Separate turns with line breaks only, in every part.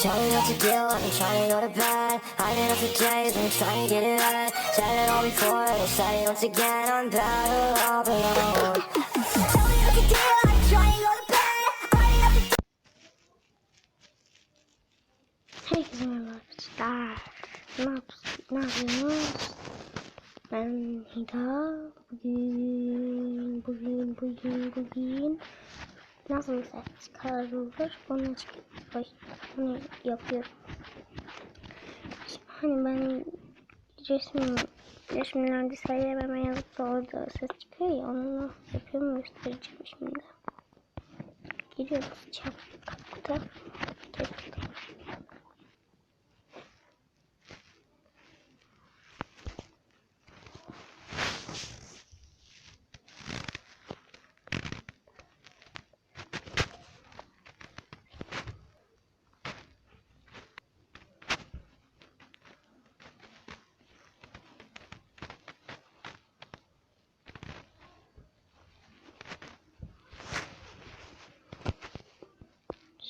Trying not to deal, I'm trying to go to bed Hiding up the days, I'm trying to get it right Said it all before, said it once again. I'm better off alone. Tell me what to do, I'm trying to go to bed Hiding up the
bugün, bugün nasıl ses çıkarılır onu, çık- ay, onu yapıyorum. Hani ben resim, resimlerde sayılamama yazıp da orada ses çıkıyor ya onu yapıyorum göstereceğim şimdi. Giriyoruz çap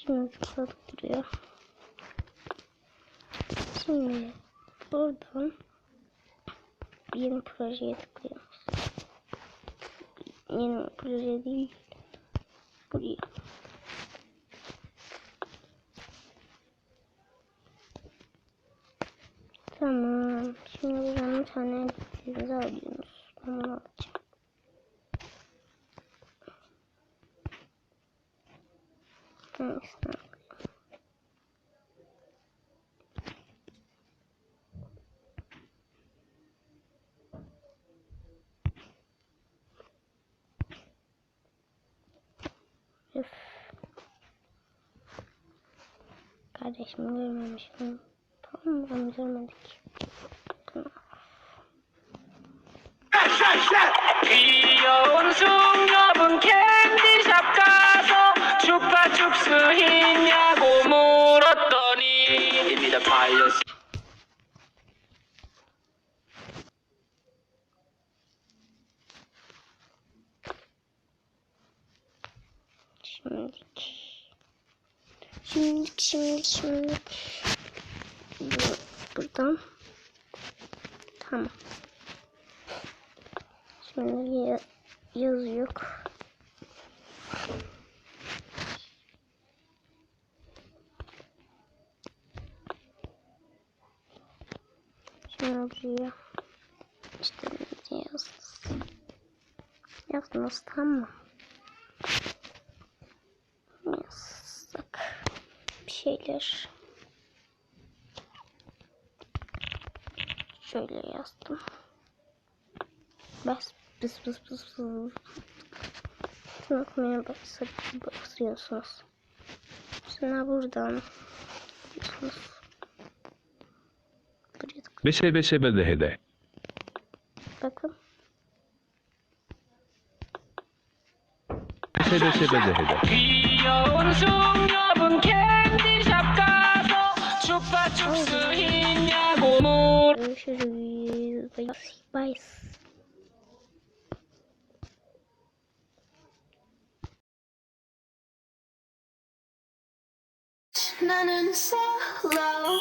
Şimdi tıkladık duruyor. Şimdi buradan yeni projeye tıklıyoruz. Yeni proje değil. Buraya. Tamam. Şimdi buradan bir tane dizi alıyorsunuz. Ben bunu alacağım. Alayım? Üf. Kardeşimi görmemişim. Tamam mı? Görmedik.
귀 ile paylaş.
Şimdilik. Şimdilik, şimdilik, şimdilik. Buradan. Tamam. Şimdi yazıyor. Где? Что где? Я у нас там. так, Вообще лишь. Что ли ясно? Бас, бас, бас, бас, бас. Сынок ну, меня бас, бас, бас, бас. Сына буждан. Бас, бас. buraya tık-
Beşe beşe bedehede.
bakın
Beşe beşe bedehede.
귀여운 숙녀분 캔디샵 가서 춥파춥스 있냐고 물
görüşürüz bye bye
나는 solo